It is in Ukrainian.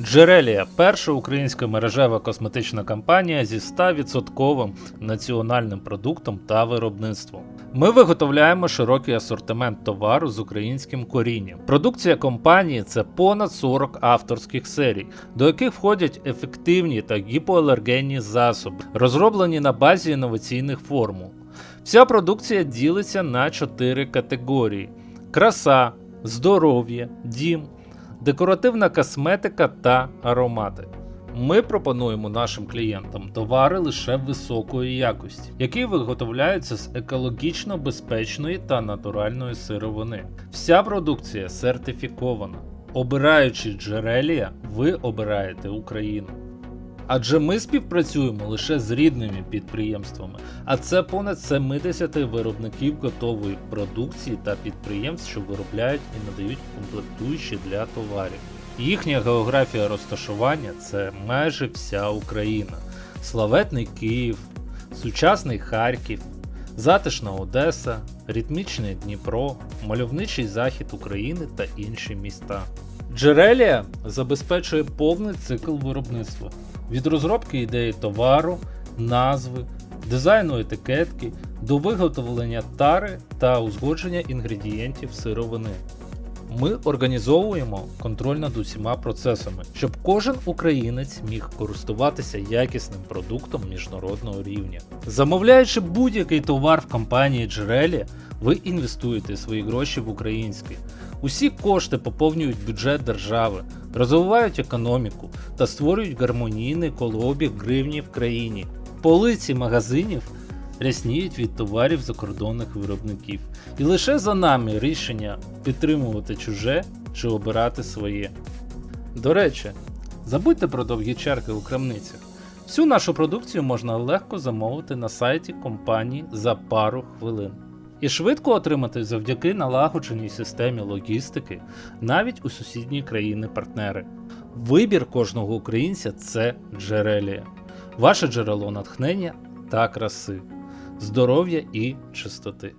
Джерелія перша українська мережева косметична компанія зі 100% національним продуктом та виробництвом. Ми виготовляємо широкий асортимент товару з українським корінням. Продукція компанії це понад 40 авторських серій, до яких входять ефективні та гіпоалергенні засоби, розроблені на базі інноваційних формул. Вся продукція ділиться на чотири категорії: краса, здоров'я, дім, декоративна косметика та аромати. Ми пропонуємо нашим клієнтам товари лише високої якості, які виготовляються з екологічно безпечної та натуральної сировини. Вся продукція сертифікована. Обираючи джерелія, ви обираєте Україну. Адже ми співпрацюємо лише з рідними підприємствами, а це понад 70 виробників готової продукції та підприємств, що виробляють і надають комплектуючі для товарів. Їхня географія розташування це майже вся Україна, славетний Київ, сучасний Харків, затишна Одеса, ритмічний Дніпро, мальовничий захід України та інші міста. Джерелія забезпечує повний цикл виробництва від розробки ідеї товару, назви, дизайну етикетки до виготовлення тари та узгодження інгредієнтів сировини. Ми організовуємо контроль над усіма процесами, щоб кожен українець міг користуватися якісним продуктом міжнародного рівня. Замовляючи будь-який товар в компанії Джерелі, ви інвестуєте свої гроші в українське. Усі кошти поповнюють бюджет держави, розвивають економіку та створюють гармонійний колообіг гривні в країні. Полиці магазинів рясніють від товарів закордонних виробників. І лише за нами рішення підтримувати чуже чи обирати своє. До речі, забудьте про довгі черги у крамницях. Всю нашу продукцію можна легко замовити на сайті компанії за пару хвилин. І швидко отримати завдяки налагодженій системі логістики навіть у сусідні країни-партнери. Вибір кожного українця це джерелія, ваше джерело натхнення та краси, здоров'я і чистоти.